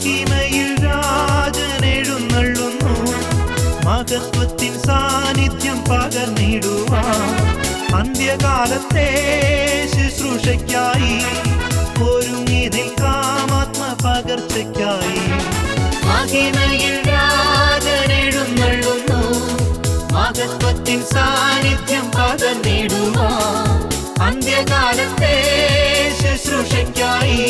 മഹിമയിൽ രാജൻ എഴുന്നള്ളുന്നു മഹത്വത്തിൻ സാന്നിധ്യം പകർന്നിടുവാൻ അന്ത്യകാലത്തെ ശുശ്രൂഷയ്ക്കായി ഒരുങ്ങി നിൽക്കാമാത്മ പകർച്ചയ്ക്കായി മഹിമയിൽ രാജൻ എഴുന്നള്ളുന്നു മഹത്വത്തിൻ സാന്നിധ്യം പകർന്നിടുവാൻ അന്ത്യകാലത്തെ ശുശ്രൂഷയ്ക്കായി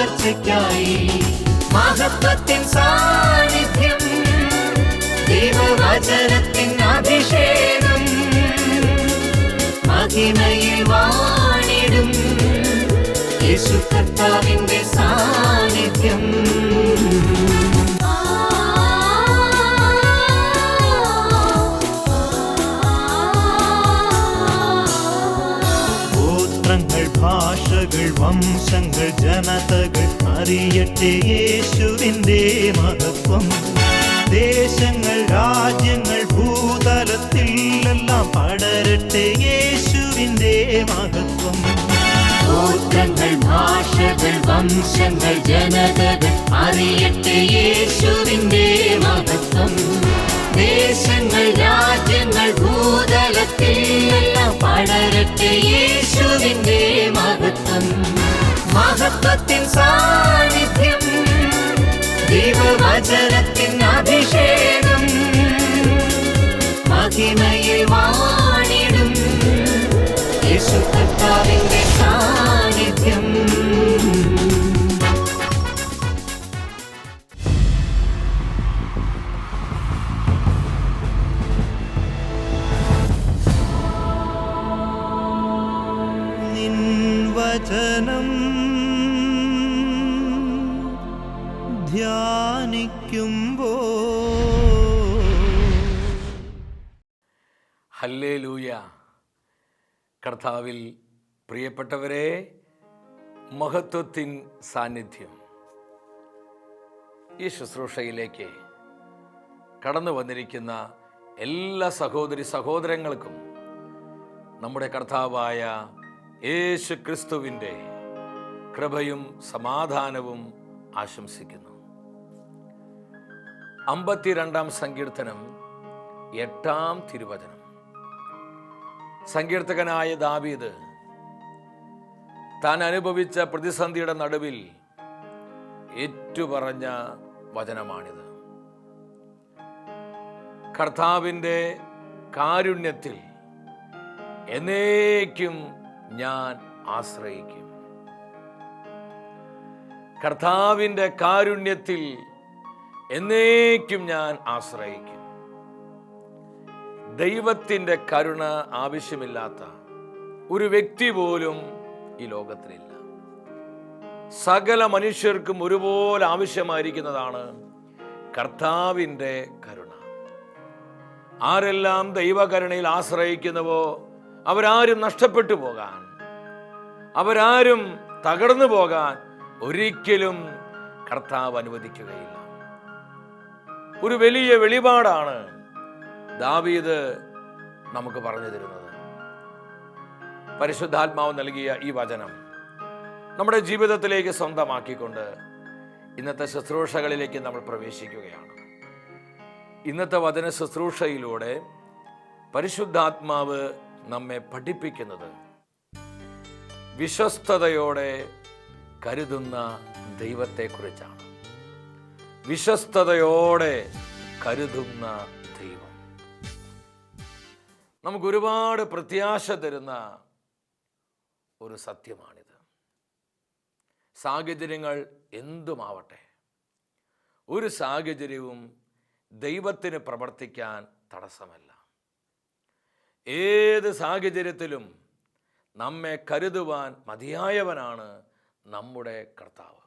പകർച്ചയ്ക്കായി മഹത്വത്തിൻ സാന്നിധ്യം ദൈവവചനത്തിൻ അഭിഷേകം. മഹിമയിൽ വാണിടും യേശു കർത്താവിന്റെ സാന്നിധ്യം. വംശങ്ങൾ ജനതകൾ അറിയട്ടെ യേശുവിന്റെ മഹത്വം. ദേശങ്ങൾ രാജ്യങ്ങൾ ഭൂതലത്തിൽ എല്ലാം പടരട്ടെ യേശുവിന്റെ മഹത്വം. ഗോത്രങ്ങൾ ഭാഷകൾ വംശങ്ങൾ ജനതകൾ അറിയട്ടെ യേശുവിന്റെ മഹത്വം. ദേശങ്ങൾ രാജ്യങ്ങൾ ഭൂതലത്തിൽ എല്ലാം പടരട്ടെ യേശുവിന്റെ മഹത്വം. മഹത്വത്തിൻ സാന്നിധ്യം ദൈവവചനത്തിൻ അഭിഷേകം മഹിമയിൽ വാണിടും കർത്താവിൽ പ്രിയപ്പെട്ടവരെ മഹത്വത്തിൻ സാന്നിധ്യം. ഈ ശുശ്രൂഷയിലേക്ക് കടന്നു വന്നിരിക്കുന്ന എല്ലാ സഹോദരി സഹോദരങ്ങൾക്കും നമ്മുടെ കർത്താവായ യേശു ക്രിസ്തുവിന്റെ കൃപയും സമാധാനവും ആശംസിക്കുന്നു. അമ്പത്തിരണ്ടാം സങ്കീർത്തനം എട്ടാം തിരുവചനം. സങ്കീർത്തകനായ ദാവീദ് താൻ അനുഭവിച്ച പ്രതിസന്ധിയുടെ നടുവിൽ ഏറ്റുപറഞ്ഞ വചനമാണിത്. കർത്താവിന്റെ കാരുണ്യത്തിൽ എന്നേക്കും ഞാൻ ആശ്രയിക്കും. കർത്താവിന്റെ കാരുണ്യത്തിൽ എന്നേക്കും ഞാൻ ആശ്രയിക്കും. ദൈവത്തിന്റെ കരുണ ആവശ്യമില്ലാത്ത ഒരു വ്യക്തി പോലും ഈ ലോകത്തിലില്ല. സകല മനുഷ്യർക്കും ഒരുപോലെ ആവശ്യമായിരിക്കുന്നതാണ് കർത്താവിന്റെ കരുണ. ആരെല്ലാം ദൈവകരുണയിൽ ആശ്രയിക്കുന്നുവോ അവരാരും നഷ്ടപ്പെട്ടു പോകാൻ അവരാരും തകർന്നു പോകാൻ ഒരിക്കലും കർത്താവ് അനുവദിക്കുകയില്ല. ഒരു വലിയ വെളിപാടാണ് ദാവീദ് നമുക്ക് പറഞ്ഞു തരുന്നത്. പരിശുദ്ധാത്മാവ് നൽകിയ ഈ വചനം നമ്മുടെ ജീവിതത്തിലേക്ക് സ്വന്തമാക്കിക്കൊണ്ട് ഇന്നത്തെ ശുശ്രൂഷകളിലേക്ക് നമ്മൾ പ്രവേശിക്കുകയാണ്. ഇന്നത്തെ വചന ശുശ്രൂഷയിലൂടെ പരിശുദ്ധാത്മാവ് നമ്മെ പഠിപ്പിക്കുന്നത് വിശ്വസ്തയോടെ കരുതുന്ന ദൈവത്തെക്കുറിച്ചാണ്. വിശ്വസ്തയോടെ കരുതുന്ന നമുക്ക് ഒരുപാട് പ്രത്യാശ തരുന്ന ഒരു സത്യമാണിത്. സാഹചര്യങ്ങൾ എന്തുമാവട്ടെ ഒരു സാഹചര്യവും ദൈവത്തിന് പ്രവർത്തിക്കാൻ തടസ്സമല്ല. ഏത് സാഹചര്യത്തിലും നമ്മെ കരുതുവാൻ മതിയായവനാണ് നമ്മുടെ കർത്താവ്.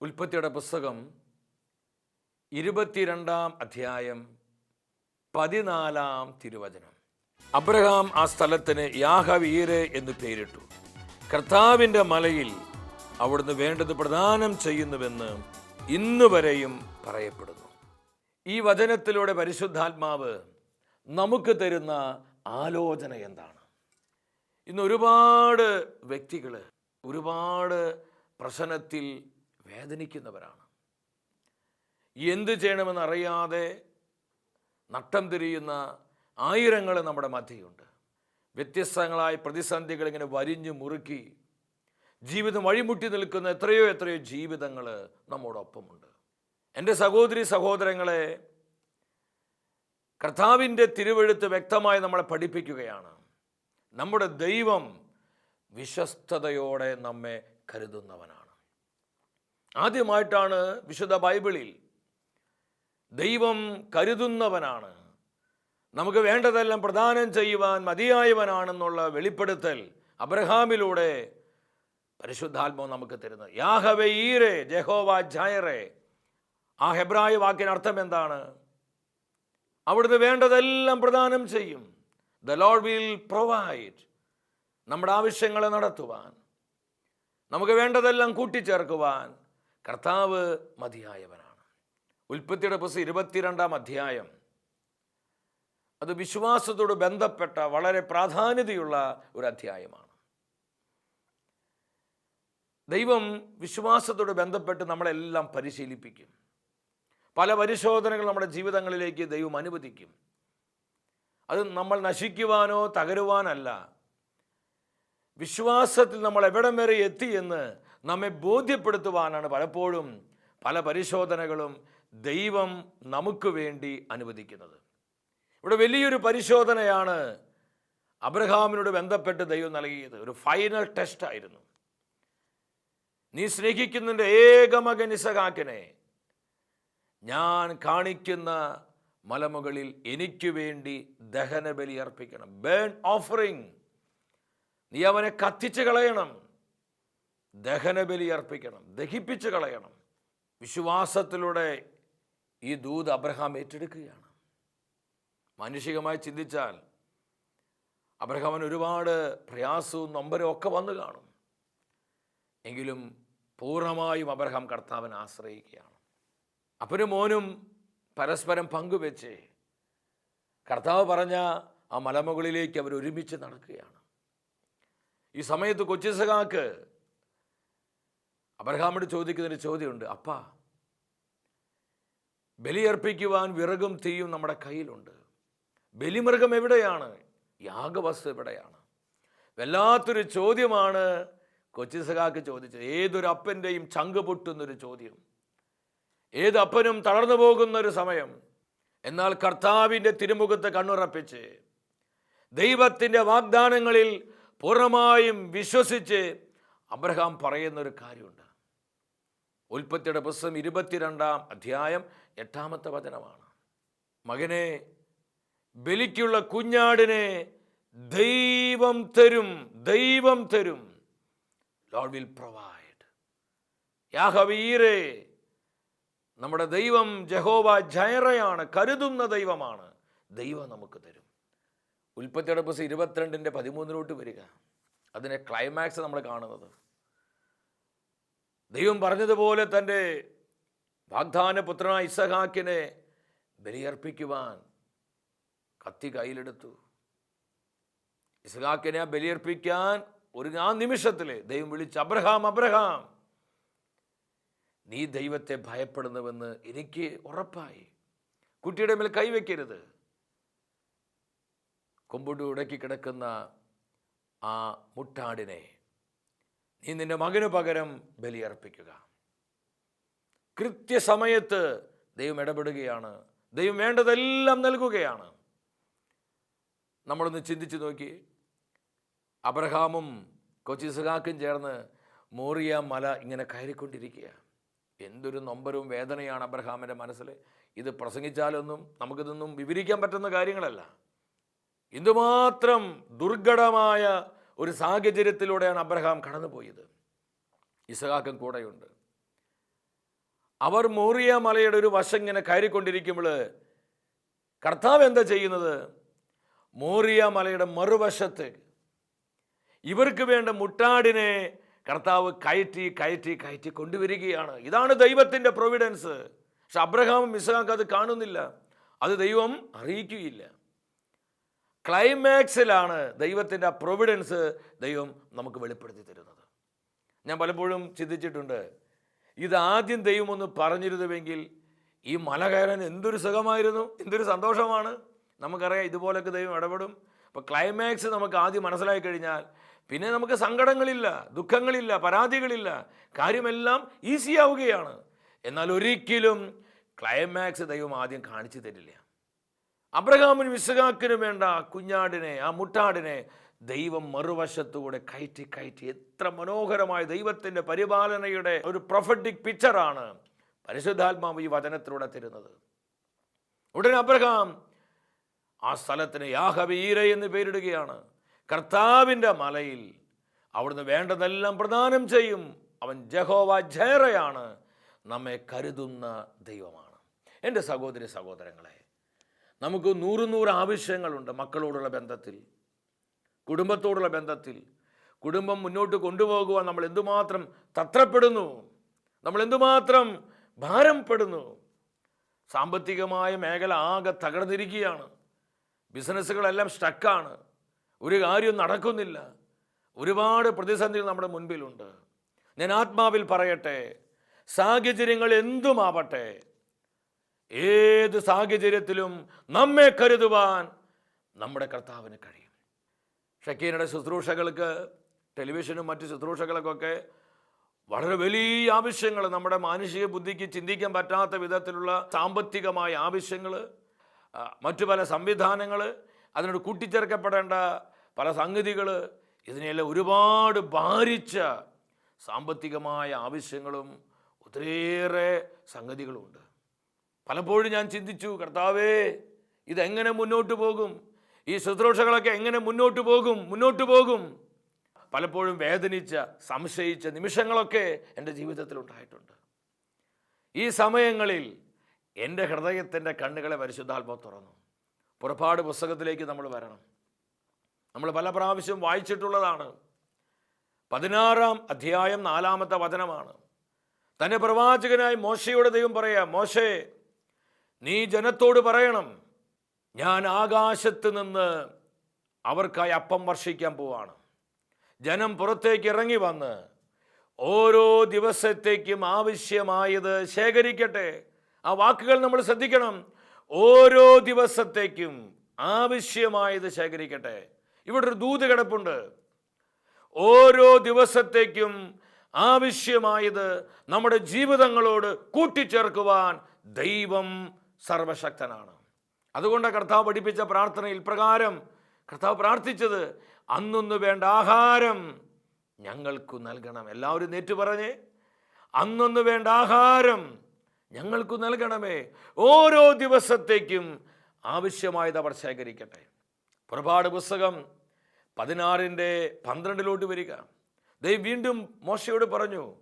ഉൽപ്പത്തിയുടെ പുസ്തകം ഇരുപത്തിരണ്ടാം അധ്യായം പതിനാലാം തിരുവചനം. അബ്രഹാം ആ സ്ഥലത്തിന് യാഹവീര് എന്ന് പേരിട്ടു. കർത്താവിന്റെ മലയിൽ അവിടുന്ന് വേണ്ടത് പ്രദാനം ചെയ്യുന്നുവെന്ന് ഇന്ന് വരെയും പറയപ്പെടുന്നു. ഈ വചനത്തിലൂടെ പരിശുദ്ധാത്മാവ് നമുക്ക് തരുന്ന ആലോചന എന്താണ്? ഇന്ന് ഒരുപാട് വ്യക്തികൾ ഒരുപാട് പ്രശ്നത്തിൽ വേദനിക്കുന്നവരാണ്. എന്ത് ചെയ്യണമെന്നറിയാതെ നട്ടം തിരിയുന്ന ആയിരങ്ങൾ നമ്മുടെ മധ്യയുണ്ട്. വ്യത്യസ്തങ്ങളായ പ്രതിസന്ധികൾ ഇങ്ങനെ വരിഞ്ഞു മുറുക്കി ജീവിതം വഴിമുട്ടി നിൽക്കുന്ന എത്രയോ എത്രയോ ജീവിതങ്ങൾ നമ്മോടൊപ്പമുണ്ട്. എന്റെ സഹോദരി സഹോദരങ്ങളെ കർത്താവിന്റെ തിരുവെഴുത്ത് വ്യക്തമായി നമ്മളെ പഠിപ്പിക്കുകയാണ്. നമ്മുടെ ദൈവം വിശ്വസ്തയോടെ നമ്മെ കരുതുന്നവനാണ്. ആദ്യമായിട്ടാണ് വിശുദ്ധ ബൈബിളിൽ ദൈവം കരുതുന്നവനാണ്. നമുക്ക് വേണ്ടതെല്ലാം പ്രദാനം ചെയ്യുവാൻ മതിയായവനാണെന്നുള്ള വെളിപ്പെടുത്തൽ അബ്രഹാമിലൂടെ പരിശുദ്ധാത്മാവ് നമുക്ക് തരുന്നത് യാഹവെ ഈരെ ജഹോവ ജായറെ. ആ ഹെബ്രായ വാക്കിന് അർത്ഥം എന്താണ്? അവിടുന്ന് വേണ്ടതെല്ലാം പ്രദാനം ചെയ്യും. ദ ലോഡ് വിൽ പ്രൊവൈഡ് നമ്മുടെ ആവശ്യങ്ങളെ നടത്തുവാൻ. നമുക്ക് വേണ്ടതെല്ലാം കൂട്ടിച്ചേർക്കുവാൻ. കർത്താവ് മതിയായവനാണ്. ഉൽപ്പത്തിയുടെ പുസ്തകം ഇരുപത്തിരണ്ടാം അധ്യായം. അത് വിശ്വാസത്തോട് ബന്ധപ്പെട്ട വളരെ പ്രാധാന്യതയുള്ള ഒരു അധ്യായമാണ്. ദൈവം വിശ്വാസത്തോട് ബന്ധപ്പെട്ട് നമ്മളെല്ലാം പരിശീലിപ്പിക്കും. പല പരിശോധനകൾ നമ്മുടെ ജീവിതങ്ങളിലേക്ക് ദൈവം അനുവദിക്കും. അത് നമ്മൾ നശിക്കുവാനോ തകരുവാനല്ല. വിശ്വാസത്തിൽ നമ്മൾ എവിടം വരെ എത്തി എന്ന് നമ്മെ ബോധ്യപ്പെടുത്തുവാനാണ് പലപ്പോഴും പല പരിശോധനകളും ദൈവം നമുക്ക് വേണ്ടി അനുവദിക്കുന്നത്. ഇവിടെ വലിയൊരു പരിശോധനയാണ് അബ്രഹാമിനോട് ബന്ധപ്പെട്ട് ദൈവം നൽകിയത്. ഒരു ഫൈനൽ ടെസ്റ്റ് ആയിരുന്നു. നീ സ്നേഹിക്കുന്നതിന്റെ ഏകമകൻ ഇസഹാക്കിനെ ഞാൻ കാണിക്കുന്ന മലമുകളിൽ എനിക്ക് വേണ്ടി ദഹനബലി അർപ്പിക്കണം. ബേൺ ഓഫറിങ് നീ അവനെ കത്തിച്ച് കളയണം. ദഹനബലി അർപ്പിക്കണം. ദഹിപ്പിച്ച് കളയണം. വിശ്വാസത്തിലൂടെ ഈ ദൂത് അബ്രഹാം ഏറ്റെടുക്കുകയാണ്. മാനുഷികമായി ചിന്തിച്ചാൽ അബ്രഹാമിന് ഒരുപാട് പ്രയാസവും നൊമ്പരവും ഒക്കെ വന്നു കാണും. എങ്കിലും പൂർണമായും അബ്രഹാം കർത്താവിനെ ആശ്രയിക്കുകയാണ്. അപ്പനും മോനും പരസ്പരം പങ്കുവെച്ച് കർത്താവ് പറഞ്ഞ ആ മലമുകളിലേക്ക് അവർ ഒരുമിച്ച് നടക്കുകയാണ്. ഈ സമയത്ത് കൊച്ചിസകാക്ക് അബ്രഹാമിനോട് ചോദിക്കുന്നൊരു ചോദ്യമുണ്ട്. അപ്പാ ബലിയർപ്പിക്കുവാൻ വിറകും തീയും നമ്മുടെ കയ്യിലുണ്ട്. ബലിമൃഗം എവിടെയാണ്? യാഗവസ്തു എവിടെയാണ്? വല്ലാത്തൊരു ചോദ്യമാണ് കൊച്ചിസകാക്ക് ചോദിച്ചത്. ഏതൊരു അപ്പന്റെയും ചങ്ക് പൊട്ടുന്നൊരു ചോദ്യം. ഏത് അപ്പനും തളർന്നു പോകുന്ന ഒരു സമയം. എന്നാൽ കർത്താവിന്റെ തിരുമുഖത്ത് കണ്ണുറപ്പിച്ച് ദൈവത്തിന്റെ വാഗ്ദാനങ്ങളിൽ പൂർണമായും വിശ്വസിച്ച് അബ്രഹാം പറയുന്നൊരു കാര്യമുണ്ട്. ഉൽപ്പത്തിയുടെ പുസ്തകം ഇരുപത്തിരണ്ടാം അധ്യായം എട്ടാമത്തെ വചനമാണ്. മകനെ ബലിക്കുള്ള കുഞ്ഞാടിനെ ദൈവം തരും ദൈവം തരും. ലോഡ് വിൽ പ്രൊവൈഡ് യാഹവീരെ നമ്മുടെ ദൈവം ജഹോവ ജയറയാണ് കരുതുന്ന ദൈവമാണ്. ദൈവം നമുക്ക് തരും. ഉൽപ്പത്തിയുടെ പുസ്തകം ഇരുപത്തിരണ്ടിന്റെ പതിമൂന്നിലോട്ട് വരിക. അതിന്റെ ക്ലൈമാക്സ് നമ്മൾ കാണുന്നത്. ദൈവം പറഞ്ഞതുപോലെ തന്റെ വാഗ്ദാന പുത്രനായ ഇസഹാക്കിനെ ബലിയർപ്പിക്കുവാൻ കത്തി കയ്യിലെടുത്തു. ഇസഹാക്കിനെ ബലിയർപ്പിക്കാൻ ഒരു ആ നിമിഷത്തിൽ ദൈവം വിളിച്ച് അബ്രഹാം അബ്രഹാം നീ ദൈവത്തെ ഭയപ്പെടുന്നുവെന്ന് എനിക്ക് ഉറപ്പായി. കുട്ടിയുടെ മേൽ കൈവയ്ക്കരുത് കൊമ്പുടി ഉടക്കി കിടക്കുന്ന ആ മുട്ടാടിനെ നീ നിന്റെ മകന് പകരം ബലിയർപ്പിക്കുക. കൃത്യസമയത്ത് ദൈവം ഇടപെടുകയാണ്. ദൈവം വേണ്ടതെല്ലാം നൽകുകയാണ്. നമ്മളൊന്ന് ചിന്തിച്ചു നോക്കി. അബ്രഹാമും കൊച്ചി സഖാക്കും ചേർന്ന് മോറിയ മല ഇങ്ങനെ കയറിക്കൊണ്ടിരിക്കുക എന്തൊരു നൊമ്പരവും വേദനയാണ് അബ്രഹാമിന്റെ മനസ്സിൽ. ഇത് പ്രസംഗിച്ചാലൊന്നും നമുക്കിതൊന്നും വിവരിക്കാൻ പറ്റുന്ന കാര്യങ്ങളല്ല. എന്തുമാത്രം ദുർഘടമായ ഒരു സാഹചര്യത്തിലൂടെയാണ് അബ്രഹാം കടന്നുപോയത്. ഇസഹാക്കും കൂടെയുണ്ട്. അവർ മോറിയ മലയുടെ ഒരു വശം ഇങ്ങനെ കയറിക്കൊണ്ടിരിക്കുമ്പോൾ കർത്താവ് എന്താ ചെയ്യുന്നത്? മോറിയ മലയുടെ മറുവശത്ത് ഇവർക്ക് വേണ്ട മുട്ടാടിനെ കർത്താവ് കയറ്റി കയറ്റി കയറ്റി കൊണ്ടുവരികയാണ്. ഇതാണ് ദൈവത്തിന്റെ പ്രൊവിഡൻസ് പക്ഷെ അബ്രഹാമും ഇസഹാക്ക് അത് കാണുന്നില്ല. അത് ദൈവം അറിയിക്കുകയില്ല. ക്ലൈമാക്സിലാണ് ദൈവത്തിന്റെ ആ പ്രൊവിഡൻസ് ദൈവം നമുക്ക് വെളിപ്പെടുത്തി തരുന്നത്. ഞാൻ പലപ്പോഴും ചിന്തിച്ചിട്ടുണ്ട് ഇത് ആദ്യം ദൈവം ഒന്ന് പറഞ്ഞിരുന്നുവെങ്കിൽ ഈ മല കയറാൻ എന്തൊരു സുഖമായിരുന്നു? എന്തൊരു സന്തോഷമാണ്. നമുക്കറിയാം ഇതുപോലൊക്കെ ദൈവം ഇടപെടും. അപ്പോൾ ക്ലൈമാക്സ് നമുക്ക് ആദ്യം മനസ്സിലായി കഴിഞ്ഞാൽ പിന്നെ നമുക്ക് സങ്കടങ്ങളില്ല ദുഃഖങ്ങളില്ല പരാതികളില്ല. കാര്യമെല്ലാം ഈസി ആവുകയാണ്. എന്നാൽ ഒരിക്കലും ക്ലൈമാക്സ് ദൈവം ആദ്യം കാണിച്ചു തരില്ല. അബ്രഹാമിനും ഇസഹാക്കിനും വേണ്ട കുഞ്ഞാടിനെ ആ മുട്ടാടിനെ ദൈവം മറുവശത്തുകൂടെ കയറ്റി കയറ്റി എത്ര മനോഹരമായ ദൈവത്തിന്റെ പരിപാലനയുടെ ഒരു പ്രൊഫറ്റിക് പിക്ചറാണ് പരിശുദ്ധാത്മാവ് ഈ വചനത്തിലൂടെ തരുന്നത്. ഉടനെ അബ്രഹാം ആ സ്ഥലത്തിന് യാഹവീര എന്ന് പേരിടുകയാണ്. കർത്താവിന്റെ മലയിൽ അവിടുന്ന് വേണ്ടതെല്ലാം പ്രദാനം ചെയ്യും. അവൻ ജഹോവ ജേറയാണ്. നമ്മെ കരുതുന്ന ദൈവമാണ്. എന്റെ സഹോദരി സഹോദരങ്ങളെ നമുക്ക് നൂറ് നൂറ് ആവശ്യങ്ങളുണ്ട് മക്കളോടുള്ള ബന്ധത്തിൽ. കുടുംബത്തോടുള്ള ബന്ധത്തിൽ കുടുംബം മുന്നോട്ട് കൊണ്ടുപോകുവാൻ നമ്മൾ എന്തുമാത്രം തത്രപ്പെടുന്നു നമ്മൾ എന്തുമാത്രം ഭാരംപ്പെടുന്നു. സാമ്പത്തികമായ മേഖല ആകെ തകർന്നിരിക്കുകയാണ്. ബിസിനസ്സുകളെല്ലാം സ്റ്റക്കാണ്. ഒരു കാര്യവും നടക്കുന്നില്ല. ഒരുപാട് പ്രതിസന്ധികൾ നമ്മുടെ മുൻപിലുണ്ട്. ഞാൻ ആത്മാവിൽ പറയട്ടെ സാഹചര്യങ്ങൾ എന്തുമാവട്ടെ ഏത് സാഹചര്യത്തിലും നമ്മെ കരുതുവാൻ നമ്മുടെ കർത്താവിന് കഴിയും ഷക്കീനയുടെ ശുശ്രൂഷകൾക്ക് ടെലിവിഷനും മറ്റ് ശുശ്രൂഷകൾക്കൊക്കെ വളരെ വലിയ ആവശ്യങ്ങൾ നമ്മുടെ മാനുഷിക ബുദ്ധിക്ക് ചിന്തിക്കാൻ പറ്റാത്ത വിധത്തിലുള്ള സാമ്പത്തികമായ ആവശ്യങ്ങൾ മറ്റു പല സംവിധാനങ്ങൾ അതിനോട് കൂട്ടിച്ചേർക്കപ്പെടേണ്ട പല സംഗതികൾ ഇതിനെല്ലാം ഒരുപാട് ഭാരിച്ച സാമ്പത്തികമായ ആവശ്യങ്ങളും ഒത്തിരിയേറെ സംഗതികളുമുണ്ട് പലപ്പോഴും ഞാൻ ചിന്തിച്ചു കർത്താവേ ഇതെങ്ങനെ മുന്നോട്ട് പോകും? ഈ ശുശ്രൂഷകളൊക്കെ എങ്ങനെ മുന്നോട്ട് പോകും? മുന്നോട്ട് പോകും. പലപ്പോഴും വേദനിച്ച സംശയിച്ച നിമിഷങ്ങളൊക്കെ എന്റെ ജീവിതത്തിൽ ഉണ്ടായിട്ടുണ്ട്. ഈ സമയങ്ങളിൽ എന്റെ ഹൃദയത്തിന്റെ കണ്ണുകളെ പരിശുദ്ധാത്മാവ് തുറന്നു. പുറപ്പാട് പുസ്തകത്തിലേക്ക് നമ്മൾ വരണം. നമ്മൾ പല പ്രാവശ്യം വായിച്ചിട്ടുള്ളതാണ്. പതിനാറാം അധ്യായം നാലാമത്തെ വചനമാണ്. തന്റെ പ്രവാചകനായി മോശയുടെ ദൈവം പറയാം മോശേ നീ ജനത്തോട് പറയണം. ഞാൻ ആകാശത്ത് നിന്ന് അവർക്കായി അപ്പം വർഷിക്കാൻ പോവാണ്. ജനം പുറത്തേക്ക് ഇറങ്ങി വന്ന് ഓരോ ദിവസത്തേക്കും ആവശ്യമായത് ശേഖരിക്കട്ടെ. ആ വാക്കുകൾ നമ്മൾ ശ്രദ്ധിക്കണം. ഓരോ ദിവസത്തേക്കും ആവശ്യമായത് ശേഖരിക്കട്ടെ. ഇവിടെ ഒരു ദൂത് കിടപ്പുണ്ട്. ഓരോ ദിവസത്തേക്കും ആവശ്യമായത് നമ്മുടെ ജീവിതങ്ങളോട് കൂട്ടിച്ചേർക്കുവാൻ ദൈവം സർവശക്തനാണ്. അതുകൊണ്ട് കർത്താവ് പഠിപ്പിച്ച പ്രാർത്ഥനയിൽ പ്രകാരം കർത്താവ് പ്രാർത്ഥിച്ചത് അന്നൊന്നു വേണ്ട ആഹാരം ഞങ്ങൾക്കു നൽകണം. എല്ലാവരും നേറ്റു പറഞ്ഞേ അന്നൊന്നു വേണ്ട ആഹാരം ഞങ്ങൾക്കു നൽകണമേ. ഓരോ ദിവസത്തേക്കും ആവശ്യമായത് അവർ ശേഖരിക്കട്ടെ. പുറപാട് പുസ്തകം പതിനാറിന്റെ പന്ത്രണ്ടിലോട്ട് വരിക. ദൈവം വീണ്ടും മോശയോട് പറഞ്ഞു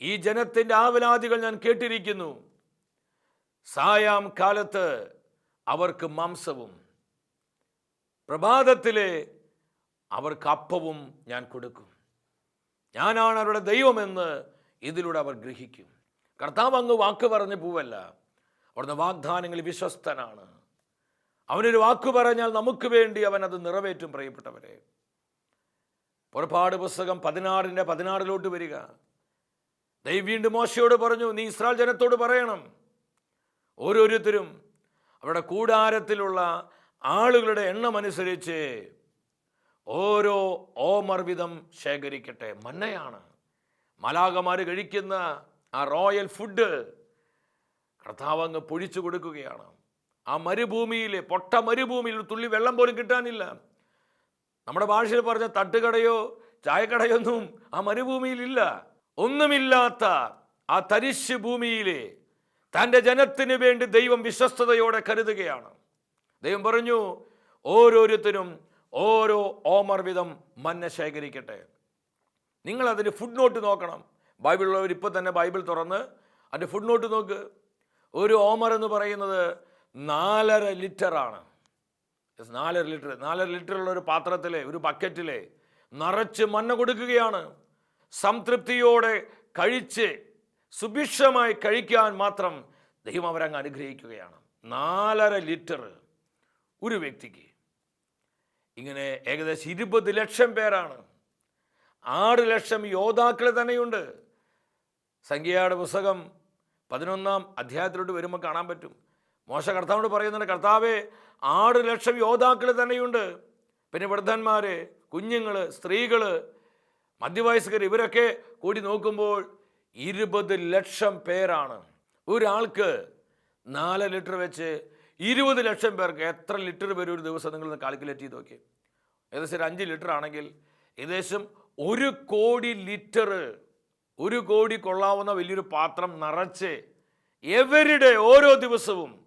ഈ ജനത്തിന്റെ ആവലാദികൾ ഞാൻ കേട്ടിരിക്കുന്നു. സായാം കാലത്ത് അവർക്ക് മാംസവും. പ്രഭാതത്തിലെ അവർക്ക് അപ്പവും ഞാൻ കൊടുക്കും. ഞാനാണ് അവരുടെ ദൈവമെന്ന് ഇതിലൂടെ അവർ ഗ്രഹിക്കും. കർത്താവ് അങ്ങ് വാക്ക് പറഞ്ഞ് പോവല്ല. അവിടുന്ന് വാഗ്ദാനങ്ങളിൽ വിശ്വസ്തനാണ്. അവനൊരു വാക്ക് പറഞ്ഞാൽ നമുക്ക് വേണ്ടി അവൻ അത് നിറവേറ്റും പ്രിയപ്പെട്ടവരെ. പുറപ്പാട് പുസ്തകം പതിനാറിന്റെ പതിനാറിലോട്ട് വരിക. ദൈവം വീണ്ടും മോശയോട് പറഞ്ഞു നീ ഇസ്രായേൽ ജനത്തോട് പറയണം. ഓരോരുത്തരും അവരുടെ കൂടാരത്തിലുള്ള ആളുകളുടെ എണ്ണമനുസരിച്ച് ഓരോ ഓമർവിധം ശേഖരിക്കട്ടെ. മന്നയാണ്. മലാകമാർ കഴിക്കുന്ന ആ റോയൽ ഫുഡ് കർത്താവ് അങ്ങ് പൊഴിച്ചു കൊടുക്കുകയാണ്. ആ മരുഭൂമിയിലെ പൊട്ട മരുഭൂമിയിൽ തുള്ളി വെള്ളം പോലും കിട്ടാനില്ല. നമ്മുടെ ഭാഷയിൽ പറഞ്ഞ തട്ടുകടയോ ചായക്കടയൊന്നും ആ മരുഭൂമിയിലില്ല ഒന്നുമില്ലാത്ത ആ തരിശ് ഭൂമിയിലെ തന്റെ ജനത്തിന് വേണ്ടി ദൈവം വിശ്വസ്തയോടെ കരുതുകയാണ്. ദൈവം പറഞ്ഞു ഓരോരുത്തരും ഓരോ ഓമർ വിധം മഞ്ഞ ശേഖരിക്കട്ടെ. നിങ്ങൾ ഫുഡ് നോട്ട് നോക്കണം. ബൈബിളുള്ളവർ ഇപ്പോൾ തന്നെ ബൈബിൾ തുറന്ന് അതിന്റെ ഫുഡ് നോട്ട് നോക്ക്. ഒരു ഓമർ എന്ന് പറയുന്നത് നാലര ലിറ്ററാണ് നാലര ലിറ്റർ. നാലര ലിറ്ററുള്ള ഒരു പാത്രത്തിലെ ഒരു ബക്കറ്റിലെ നിറച്ച് മഞ്ഞ കൊടുക്കുകയാണ്. സംതൃപ്തിയോടെ കഴിച്ച് സുഭിക്ഷമായി കഴിക്കാൻ മാത്രം ദൈവം അവരങ്ങ് അനുഗ്രഹിക്കുകയാണ്. നാലര ലിറ്റർ ഒരു വ്യക്തിക്ക്. ഇങ്ങനെ ഏകദേശം ഇരുപത് ലക്ഷം പേരാണ്. ആറ് ലക്ഷം യോദ്ധാക്കൾ തന്നെയുണ്ട്. സംഖ്യയുടെ പുസ്തകം പതിനൊന്നാം അധ്യായത്തിലോട്ട് വരുമ്പോൾ കാണാൻ പറ്റും. മോശ കർത്താവിനോട് പറയുന്നുണ്ട് കർത്താവെ ആറ് ലക്ഷം യോദ്ധാക്കൾ തന്നെയുണ്ട്. പിന്നെ വൃദ്ധന്മാർ കുഞ്ഞുങ്ങൾ സ്ത്രീകൾ മധ്യവയസ്കർ ഇവരൊക്കെ കൂടി നോക്കുമ്പോൾ ഇരുപത് ലക്ഷം പേരാണ്. ഒരാൾക്ക് നാല് ലിറ്റർ വെച്ച് ഇരുപത് ലക്ഷം പേർക്ക് എത്ര ലിറ്റർ വരും ഒരു ദിവസം നിങ്ങൾ കാൽക്കുലേറ്റ് ചെയ്ത് നോക്കി ഏകദേശം ഒരു അഞ്ച് ലിറ്റർ ആണെങ്കിൽ ഏകദേശം ഒരു കോടി ലിറ്റർ ഒരു കോടി കൊള്ളാവുന്ന വലിയൊരു പാത്രം നിറച്ച് എവരുടെ ഓരോ ദിവസവും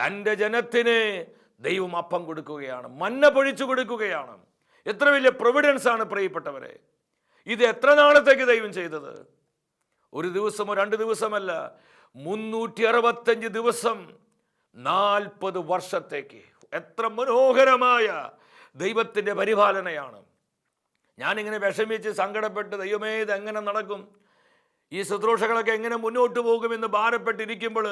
തന്റെ ജനത്തിന് ദൈവം അപ്പം കൊടുക്കുകയാണ് മന്ന പൊഴിച്ചു കൊടുക്കുകയാണ്. എത്ര വലിയ പ്രൊവിഡൻസ് ആണ് പ്രിയപ്പെട്ടവരെ. ഇത് എത്ര നാളത്തേക്ക് ദൈവം ചെയ്തത്? ഒരു ദിവസമോ രണ്ട് ദിവസമല്ല മുന്നൂറ്റി അറുപത്തഞ്ച് ദിവസം നാൽപ്പത് വർഷത്തേക്ക്. എത്ര മനോഹരമായ ദൈവത്തിന്റെ പരിപാലനയാണ്. ഞാനിങ്ങനെ വിഷമിച്ച് സങ്കടപ്പെട്ട് ദൈവമേ ഇത് എങ്ങനെ നടക്കും? ഈ ശുശ്രൂഷകളൊക്കെ എങ്ങനെ മുന്നോട്ട് പോകുമെന്ന് ഭാരപ്പെട്ടിരിക്കുമ്പോൾ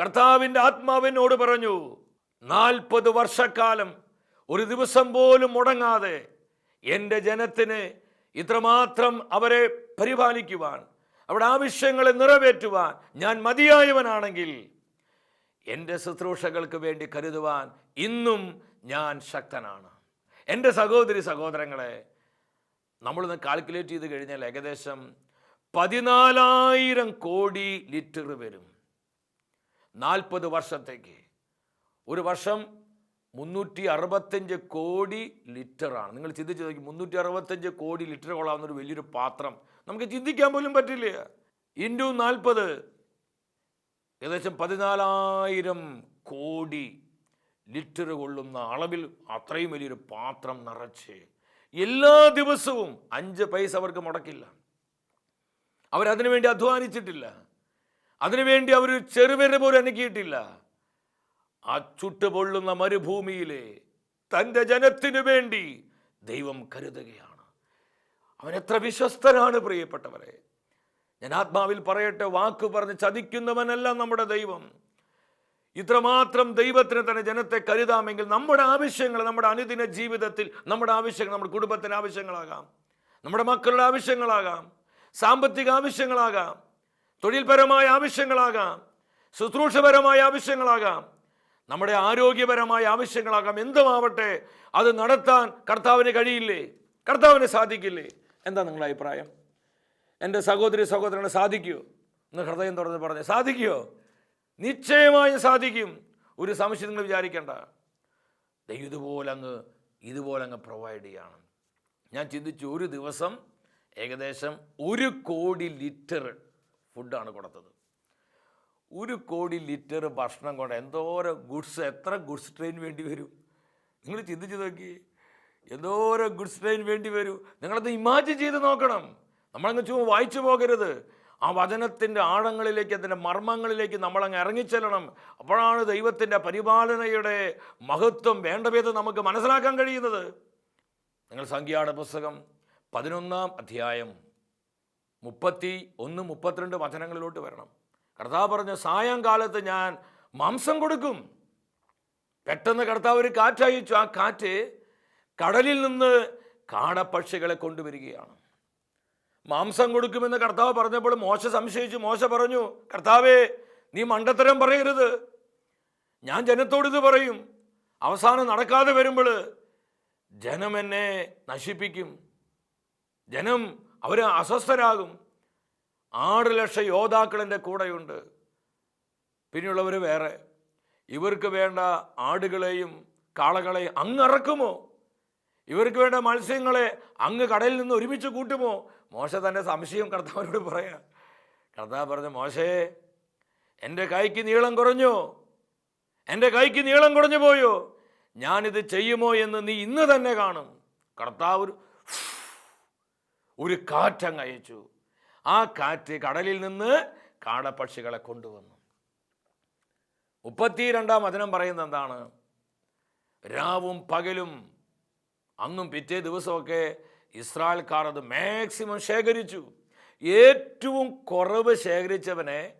കർത്താവിന്റെ ആത്മാവിനോട് പറഞ്ഞു നാൽപ്പത് വർഷക്കാലം ഒരു ദിവസം പോലും മുടങ്ങാതെ എന്റെ ജനത്തിന് ഇത്രമാത്രം അവരെ പരിപാലിക്കുവാൻ അവിടെ ആവശ്യങ്ങളെ നിറവേറ്റുവാൻ ഞാൻ മതിയായവനാണെങ്കിൽ എന്റെ ശുശ്രൂഷകൾക്ക് വേണ്ടി കരുതുവാൻ ഇന്നും ഞാൻ ശക്തനാണ്. എന്റെ സഹോദരി സഹോദരങ്ങളെ നമ്മളൊന്ന് കാൽക്കുലേറ്റ് ചെയ്ത് കഴിഞ്ഞാൽ ഏകദേശം പതിനാലായിരം കോടി ലിറ്റർ വരും. നാൽപ്പത് വർഷത്തേക്ക്. ഒരു വർഷം മുന്നൂറ്റി അറുപത്തഞ്ച് കോടി ലിറ്ററാണ്. നിങ്ങൾ ചിന്തിച്ച് നോക്കി മുന്നൂറ്റി അറുപത്തഞ്ച് കോടി ലിറ്റർ കൊള്ളാവുന്ന ഒരു വലിയൊരു പാത്രം നമുക്ക് ചിന്തിക്കാൻ പോലും പറ്റില്ല. ഇന്റു നാൽപ്പത് ഏകദേശം പതിനാലായിരം കോടി ലിറ്റർ കൊള്ളുന്ന അളവിൽ അത്രയും വലിയൊരു പാത്രം നിറച്ച് എല്ലാ ദിവസവും അഞ്ച് പൈസ അവർക്ക് മുടക്കില്ല. അവരതിനു വേണ്ടി അധ്വാനിച്ചിട്ടില്ല. അതിനുവേണ്ടി അവർ ചെറുപേര് പോലും അനക്കിയിട്ടില്ല. ആ ചുട്ടുപൊള്ളുന്ന മരുഭൂമിയിലെ തന്റെ ജനത്തിനു വേണ്ടി ദൈവം കരുതുകയാണ്. അവൻ എത്ര വിശ്വസ്തനാണ് പ്രിയപ്പെട്ടവരെ. ഞാൻ ആത്മാവിൽ പറയട്ടെ വാക്ക് പറഞ്ഞ് ചതിക്കുന്നവനല്ല നമ്മുടെ ദൈവം. ഇത്രമാത്രം ദൈവത്തിന് തന്നെ ജനത്തെ കരുതാമെങ്കിൽ നമ്മുടെ ആവശ്യങ്ങൾ നമ്മുടെ അനുദിന ജീവിതത്തിൽ നമ്മുടെ ആവശ്യങ്ങൾ നമ്മുടെ കുടുംബത്തിന്റെ ആവശ്യങ്ങളാകാം. നമ്മുടെ മക്കളുടെ ആവശ്യങ്ങളാകാം. സാമ്പത്തിക ആവശ്യങ്ങളാകാം. തൊഴിൽപരമായ ആവശ്യങ്ങളാകാം. ശുശ്രൂഷപരമായ ആവശ്യങ്ങളാകാം. നമ്മുടെ ആരോഗ്യപരമായ ആവശ്യങ്ങളാകാം. എന്തുമാവട്ടെ അത് നടത്താൻ കർത്താവിന് കഴിയില്ലേ? കർത്താവിന് സാധിക്കില്ലേ? എന്താ നിങ്ങളുടെ അഭിപ്രായം? എന്റെ സഹോദരി സഹോദരനെ സാധിക്കുമോ എന്ന് ഹൃദയം തുറന്ന് പറഞ്ഞു. സാധിക്കുമോ നിശ്ചയമായും സാധിക്കും. ഒരു സംശയം നിങ്ങൾ വിചാരിക്കേണ്ട. ഇതുപോലെ അങ്ങ് ഇതുപോലെ അങ്ങ് പ്രൊവൈഡ് ചെയ്യാണ്. ഞാൻ ചിന്തിച്ചു ഒരു ദിവസം ഏകദേശം ഒരു കോടി ലിറ്റർ ഫുഡാണ് കൊടുത്തത്. ഒരു കോടി ലിറ്റർ ഭക്ഷണം കൊണ്ട് എന്തോരം ഗുഡ്സ് എത്ര ഗുഡ്സ് ട്രെയിൻ വേണ്ടി വരും? നിങ്ങൾ ചിന്തിച്ച് നോക്കി. എന്തോരം ഗുഡ്സ് ട്രെയിൻ വേണ്ടി വരൂ. നിങ്ങളത് ഇമാജിൻ ചെയ്ത് നോക്കണം. നമ്മളങ്ങ് ചുമ്മാ വായിച്ചു പോകരുത്. ആ വചനത്തിന്റെ ആഴങ്ങളിലേക്ക് അതിന്റെ മർമ്മങ്ങളിലേക്ക് നമ്മളങ്ങ് ഇറങ്ങിച്ചെല്ലണം. അപ്പോഴാണ് ദൈവത്തിന്റെ പരിപാലനയുടെ മഹത്വം വേണ്ട വിധം നമുക്ക് മനസ്സിലാക്കാൻ കഴിയുന്നത്. നിങ്ങൾ സംഖ്യയുടെ പുസ്തകം പതിനൊന്നാം അധ്യായം മുപ്പത്തി ഒന്ന് മുപ്പത്തിരണ്ട് വചനങ്ങളിലോട്ട് വരണം. കർത്താവ് പറഞ്ഞു സായങ്കാലത്ത് ഞാൻ മാംസം കൊടുക്കും. പെട്ടെന്ന് കർത്താവ് ഒരു കാറ്റയച്ചു. ആ കാറ്റ് കടലിൽ നിന്ന് കാടപ്പക്ഷികളെ കൊണ്ടുവരികയാണ്. മാംസം കൊടുക്കുമെന്ന് കർത്താവ് പറഞ്ഞപ്പോൾ മോശ സംശയിച്ചു. മോശ പറഞ്ഞു കർത്താവേ നീ മണ്ടത്തരം പറയരുത്. ഞാൻ ജനത്തോട് ഇത് പറയും. അവസാനം നടക്കാതെ വരുമ്പോൾ ജനം എന്നെ നശിപ്പിക്കും. ജനം അവർ അസ്വസ്ഥരാകും. ആറ് ലക്ഷം യോദ്ധാക്കൾ എന്റെ കൂടെയുണ്ട്. പിന്നെയുള്ളവർ വേറെ. ഇവർക്ക് വേണ്ട ആടുകളെയും കാളകളെയും അങ്ങ് ഇറക്കുമോ ഇവർക്ക് വേണ്ട മത്സ്യങ്ങളെ അങ്ങ് കടലിൽ നിന്ന് ഒരുമിച്ച് കൂട്ടുമോ? മോശ തന്നെ സംശയം കർത്താവിനോട് പറയാം. കർത്താവ് പറഞ്ഞു മോശേ എന്റെ കൈക്ക് നീളം കുറഞ്ഞോ? എന്റെ കൈക്ക് നീളം കുറഞ്ഞു പോയോ? ഞാനിത് ചെയ്യുമോ എന്ന് നീ ഇന്ന് തന്നെ കാണും. കർത്താവ് ഒരു കാറ്റങ്ങ് അയച്ചു. ആ കാറ്റ് കടലിൽ നിന്ന് കാടപ്പക്ഷികളെ കൊണ്ടുവന്നു. മുപ്പത്തിരണ്ടാം വചനം പറയുന്നത് എന്താണ്? രാവും പകലും അന്നും പിറ്റേ ദിവസമൊക്കെ ഇസ്രായേൽക്കാർ അത് മാക്സിമം ശേഖരിച്ചു. ഏറ്റവും കുറവ് ശേഖരിച്ചവനെ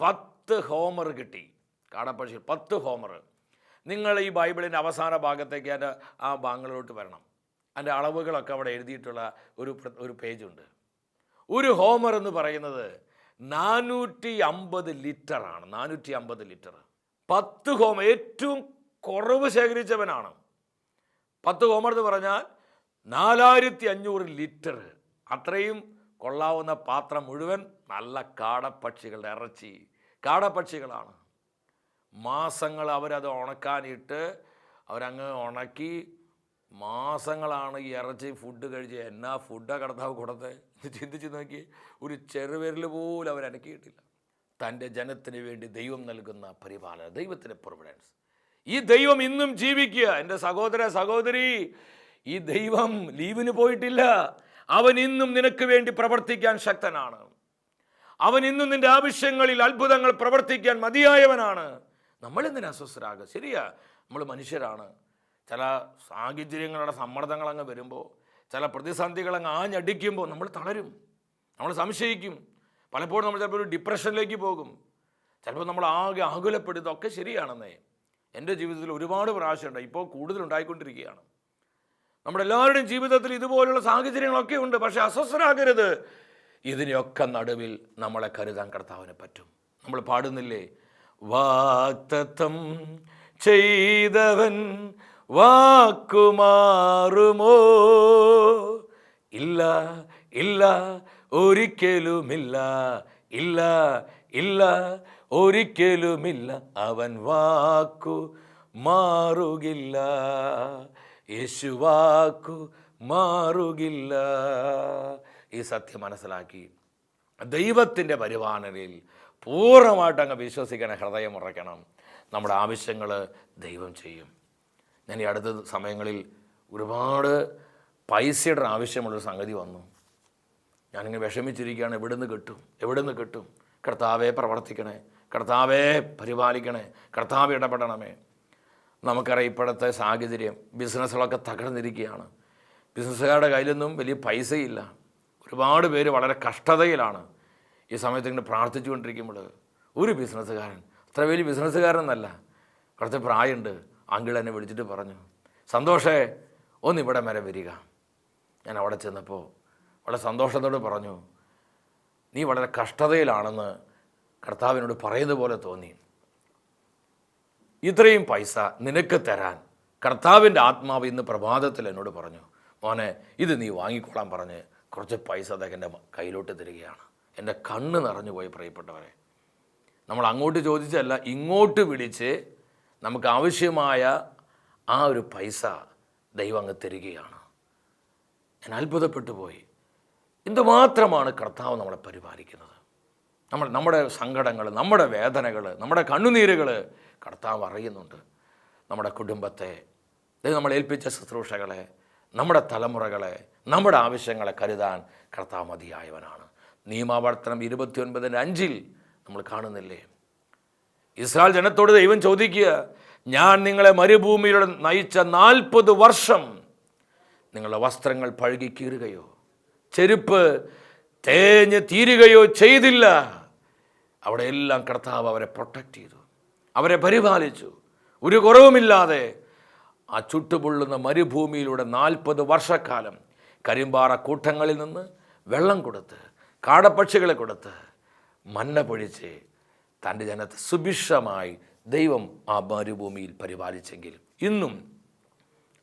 പത്ത് ഹോമർ കിട്ടി. കാടപ്പക്ഷി പത്ത് ഹോമർ. നിങ്ങൾ ഈ ബൈബിളിന്റെ അവസാന ഭാഗത്തേക്ക് അതിന്റെ ആ ഭാഗങ്ങളിലോട്ട് വരണം. അതിന്റെ അളവുകളൊക്കെ അവിടെ എഴുതിയിട്ടുള്ള ഒരു ഒരു പേജുണ്ട്. ഒരു ഹോമർ എന്ന് പറയുന്നത് നാനൂറ്റി അമ്പത് ലിറ്ററാണ്. നാനൂറ്റി അമ്പത് ലിറ്റർ. പത്ത് ഹോമർ ഏറ്റവും കുറവ് ശേഖരിച്ചവനാണ്. പത്ത് കോമർ എന്ന് പറഞ്ഞാൽ നാലായിരത്തി അഞ്ഞൂറ് ലിറ്റർ അത്രയും കൊള്ളാവുന്ന പാത്രം മുഴുവൻ നല്ല കാടപ്പക്ഷികളുടെ ഇറച്ചി. കാടപ്പക്ഷികളാണ്. മാസങ്ങൾ അവരത് ഉണക്കാനിട്ട് അവരങ്ങ് ഉണക്കി മാസങ്ങളാണ് ഈ ഇറച്ചി ഫുഡ് കഴിച്ച് എന്നാ ഫുഡാ കടത്താവ് കൊടുത്തത് ചിന്തിച്ച് നോക്കി ഒരു ചെറുവിരൽ പോലും അവരനക്കിയിട്ടില്ല. തന്റെ ജനത്തിന് വേണ്ടി ദൈവം നൽകുന്ന പരിപാലന ദൈവത്തിന്റെ പ്രൊവിഡൻസ് ഈ ദൈവം ഇന്നും ജീവിക്കുക. എന്റെ സഹോദര സഹോദരി ഈ ദൈവം ലീവിന് പോയിട്ടില്ല. അവൻ ഇന്നും നിനക്ക് വേണ്ടി പ്രവർത്തിക്കാൻ ശക്തനാണ്. അവൻ ഇന്നും നിന്റെ ആവശ്യങ്ങളിൽ അത്ഭുതങ്ങൾ പ്രവർത്തിക്കാൻ മതിയായവനാണ്. നമ്മൾ എന്തിനാ അസ്വസ്ഥരാകുക? ശരിയാ നമ്മൾ മനുഷ്യരാണ്. ചില സാഹചര്യങ്ങളുടെ സമ്മർദ്ദങ്ങൾ അങ്ങ് വരുമ്പോൾ ചില പ്രതിസന്ധികൾ അങ്ങ് ആഞ്ഞടിക്കുമ്പോൾ നമ്മൾ തളരും. നമ്മൾ സംശയിക്കും. പലപ്പോഴും നമ്മൾ ചിലപ്പോൾ ഒരു ഡിപ്രഷനിലേക്ക് പോകും. ചിലപ്പോൾ നമ്മൾ ആകെ ആകുലപ്പെടും. ഇതൊക്കെ ശരിയാണെന്നേ. എന്റെ ജീവിതത്തിൽ ഒരുപാട് പ്രാവശ്യമുണ്ട്. ഇപ്പോൾ കൂടുതലുണ്ടായിക്കൊണ്ടിരിക്കുകയാണ്. നമ്മുടെ എല്ലാവരുടെയും ജീവിതത്തിൽ ഇതുപോലുള്ള സാഹചര്യങ്ങളൊക്കെ ഉണ്ട്. പക്ഷെ അസ്വസ്ഥരാകരുത്. ഇതിനെയൊക്കെ നടുവിൽ നമ്മളെ കരുതാൻ കർത്താവിന് പറ്റും. നമ്മൾ പാടുന്നില്ലേ? വാക്തത്വം ചെയ്തവൻ വാക്കുമാറുമോ? ഇല്ല ഇല്ല ഒരിക്കലുമില്ല. ഇല്ല ഇല്ല ഒരിക്കലുമില്ല അവൻ വാക്കു മാറുകില്ല. യേശു വാക്കു മാറുകില്ല. ഈ സത്യം മനസ്സിലാക്കി. ദൈവത്തിന്റെ പരിപാലനയിൽ പൂർണമായിട്ട് അങ്ങ് വിശ്വസിക്കണം ഹൃദയം ഉറയ്ക്കണം. നമ്മുടെ ആവശ്യങ്ങൾ ദൈവം ചെയ്യും. ഞാൻ ഈ അടുത്ത സമയങ്ങളിൽ ഒരുപാട് പൈസയുടെ ആവശ്യമുള്ളൊരു സംഗതി വന്നു. ഞാനിങ്ങനെ വിഷമിച്ചിരിക്കുകയാണ് എവിടെ നിന്ന് കിട്ടും എവിടെ നിന്ന് കിട്ടും? കർത്താവെ പ്രവർത്തിക്കണേ. കർത്താവെ പരിപാലിക്കണേ. കർത്താവ് ഇടപെടണമേ. നമുക്കറിയാം ഇപ്പോഴത്തെ സാഹചര്യം. ബിസിനസ്സുകളൊക്കെ തകർന്നിരിക്കുകയാണ്. ബിസിനസ്സുകാരുടെ കയ്യിലൊന്നും വലിയ പൈസയില്ല. ഒരുപാട് പേര് വളരെ കഷ്ടതയിലാണ് ഈ സമയത്ത് ഇങ്ങനെ പ്രാർത്ഥിച്ചുകൊണ്ടിരിക്കുമ്പോൾ. ഒരു ബിസിനസ്സുകാരൻ അത്ര വലിയ ബിസിനസ്സുകാരനല്ല കുറച്ച് പ്രായമുണ്ട്. അങ്കിൾ എന്നെ വിളിച്ചിട്ട് പറഞ്ഞു സന്തോഷേ ഒന്ന് ഇവിടെ വരെ വരിക. ഞാൻ അവിടെ ചെന്നപ്പോൾ വളരെ സന്തോഷത്തോട് പറഞ്ഞു നീ വളരെ കഷ്ടതയിലാണെന്ന് കർത്താവിനോട് പറയുന്നത് പോലെ തോന്നി. ഇത്രയും പൈസ നിനക്ക് തരാൻ കർത്താവിന്റെ ആത്മാവ് ഇന്ന് പ്രഭാതത്തിൽ എന്നോട് പറഞ്ഞു മോനെ ഇത് നീ വാങ്ങിക്കൊള്ളാൻ പറഞ്ഞ് കുറച്ച് പൈസ അദ്ദേഹം എന്റെ കയ്യിലോട്ട് തരികയാണ്. എന്റെ കണ്ണ് നിറഞ്ഞു പോയി പ്രിയപ്പെട്ടവരെ. നമ്മൾ അങ്ങോട്ട് ചോദിച്ചല്ല ഇങ്ങോട്ട് വിളിച്ച് നമുക്ക് ആവശ്യമായ ആ ഒരു പൈസ ദൈവം അങ്ങ് തരികയാണ്. ഞാൻ അത്ഭുതപ്പെട്ടു പോയി. എന്തുമാത്രമാണ് കർത്താവ് നമ്മളെ പരിപാലിക്കുന്നത്? നമ്മൾ നമ്മുടെ സങ്കടങ്ങൾ നമ്മുടെ വേദനകൾ നമ്മുടെ കണ്ണുനീരുകൾ കർത്താവ് അറിയുന്നുണ്ട്. നമ്മുടെ കുടുംബത്തെ ദൈവം നമ്മൾ ഏൽപ്പിച്ച ശുശ്രൂഷകളെ നമ്മുടെ തലമുറകളെ നമ്മുടെ ആവശ്യങ്ങളെ കരുതാൻ കർത്താവ് മതിയായവനാണ്. നിയമാവർത്തനം ഇരുപത്തിയൊൻപതിന്റെ അഞ്ചിൽ നമ്മൾ കാണുന്നില്ലേ? ഇസ്രായേൽ ജനത്തോട് ദൈവം ചോദിക്കുക ഞാൻ നിങ്ങളെ മരുഭൂമിയിലൂടെ നയിച്ച നാൽപ്പത് വർഷം നിങ്ങളുടെ വസ്ത്രങ്ങൾ പഴുകി കീറുകയോ ചെരുപ്പ് തേഞ്ഞ് തീരുകയോ ചെയ്തില്ല? അവിടെ എല്ലാം കർത്താവ് അവരെ പ്രൊട്ടക്റ്റ് ചെയ്തു. അവരെ പരിപാലിച്ചു. ഒരു കുറവുമില്ലാതെ ആ ചുട്ടുപൊള്ളുന്ന മരുഭൂമിയിലൂടെ നാൽപ്പത് വർഷക്കാലം കരിമ്പാറ കൂട്ടങ്ങളിൽ നിന്ന് വെള്ളം കൊടുത്ത് കാടപ്പക്ഷികളെ കൊടുത്ത് മന്ന പൊഴിച്ച് തന്റെ ജനത്തെ സുഭിക്ഷമായി ദൈവം ആ മരുഭൂമിയിൽ പരിപാലിച്ചെങ്കിൽ ഇന്നും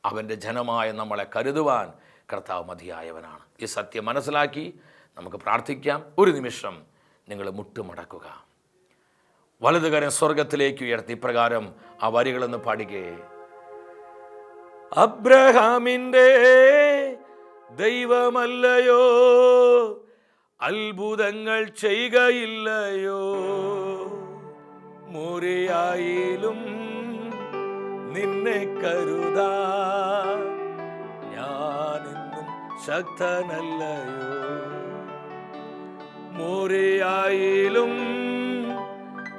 അവന്റെ ജനമായ നമ്മളെ കരുതുവാൻ കർത്താവ് മതിയായവനാണ്. ഈ സത്യം മനസ്സിലാക്കി നമുക്ക് പ്രാർത്ഥിക്കാം. ഒരു നിമിഷം നിങ്ങൾ മുട്ടുമടക്കുക. വലതുകരം സ്വർഗത്തിലേക്ക് ഉയർത്തി. ഇപ്രകാരം ആ വരികളൊന്ന് പാടുകേ അബ്രഹാമിന്റെ ദൈവമല്ലയോ അത്ഭുതങ്ങൾ ചെയ്യുകയില്ലയോ മുറിയായിലും നിന്നെ കരുതാ. ഞാനെന്നും ശക്തനല്ലയോ മുറിയായിലും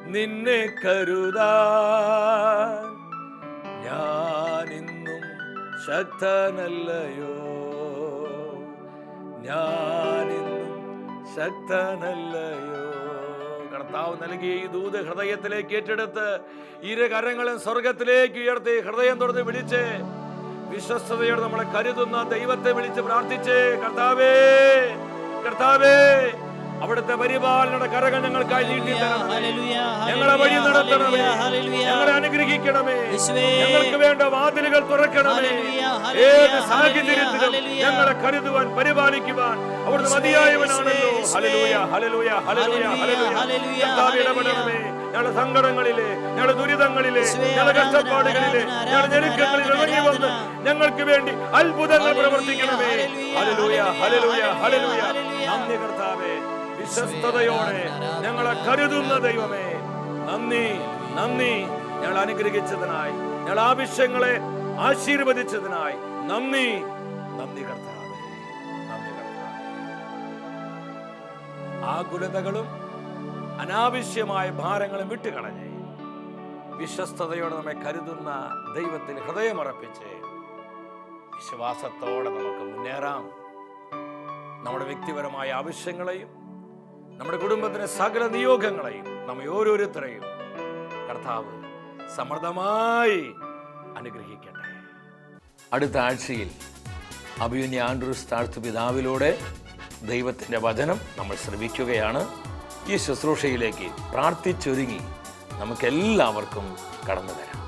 നിന്നെ കരുതാ ഞാനിന്നും ശക്തനല്ലയോ? ഞാനിന്നും ശക്തനല്ലയോ? കർത്താവ് നൽകിയ ഈ ദൂത് ഹൃദയത്തിലേക്ക് ഏറ്റെടുത്ത് ഇരു കരങ്ങളും സ്വർഗത്തിലേക്ക് ഉയർത്തി ഹൃദയം തുറന്ന് വിളിച്ച് വിശ്വസ്തയോടെ നമ്മളെ കരുതുന്ന ദൈവത്തെ വിളിച്ച് പ്രാർത്ഥിച്ച് കർത്താവേ കർത്താവേ അവിടുത്തെ പരിപാലനയുടെ കരകൾ ഞങ്ങൾക്കായി നീട്ടി ഞങ്ങളെ വഴി നടത്തണമേ. ഞങ്ങളെ അനുഗ്രഹിക്കണമേ. ഞങ്ങൾക്ക് വേണ്ട വാതിലുകൾ തുറക്കണമേ. ഏത് സാഹചര്യത്തിലും. ഞങ്ങളെ കരുതുവാൻ പരിപാലിക്കുവാൻ അവിടുന്ന് മതിയായവനാണല്ലോ. ഇടപെടണമേ. ഞങ്ങളുടെ സങ്കടങ്ങളിലെ ഞങ്ങളുടെ ദുരിതങ്ങളിലെ ഞങ്ങളുടെ കഷ്ടപ്പാടുകളിലെ ഞങ്ങളുടെ ഞെരുക്കങ്ങളിൽ ഇറങ്ങി വന്ന് ഞങ്ങൾക്ക് വേണ്ടി അത്ഭുതങ്ങൾ പ്രവർത്തിക്കണമേ. ഹലലൂയ ഹലലൂയ ഹലലൂയ. നന്ദി കർത്താവേ. വിശ്വസ്തയോടെ ഞങ്ങളെ കരുതുന്ന ദൈവമേ. നന്ദി നന്ദി. ഞങ്ങൾ അനുഗ്രഹിച്ചതിനായി ഞങ്ങൾ ആവശ്യങ്ങളെ ആശീർവദിച്ചതിനായി. നന്ദി നന്ദി ആകുലതകളും അനാവശ്യമായ ഭാരങ്ങളും വിട്ടുകളഞ്ഞ്. വിശ്വസ്തയോടെ നമ്മെ കരുതുന്ന ദൈവത്തിൽ ഹൃദയമർപ്പിച്ച് വിശ്വാസത്തോടെ നമുക്ക് മുന്നേറാം. നമ്മുടെ വ്യക്തിപരമായ ആവശ്യങ്ങളെയും നമ്മുടെ കുടുംബത്തിലെ സകല നിയോഗങ്ങളെയും നമ്മെ ഓരോരുത്തരെയും കർത്താവ് സമൃദ്ധമായി അനുഗ്രഹിക്കട്ടെ. അടുത്ത ആഴ്ചയിൽ അഭിയുന്യ ആൻഡ്രൂസ് താഴ്ത്തു പിതാവിലൂടെ ദൈവത്തിന്റെ വചനം നമ്മൾ ശ്രമിക്കുകയാണ് ഈ ശുശ്രൂഷയിലേക്ക് പ്രാർത്ഥിച്ചൊരുങ്ങി നമുക്കെല്ലാവർക്കും കടന്നു വരാം.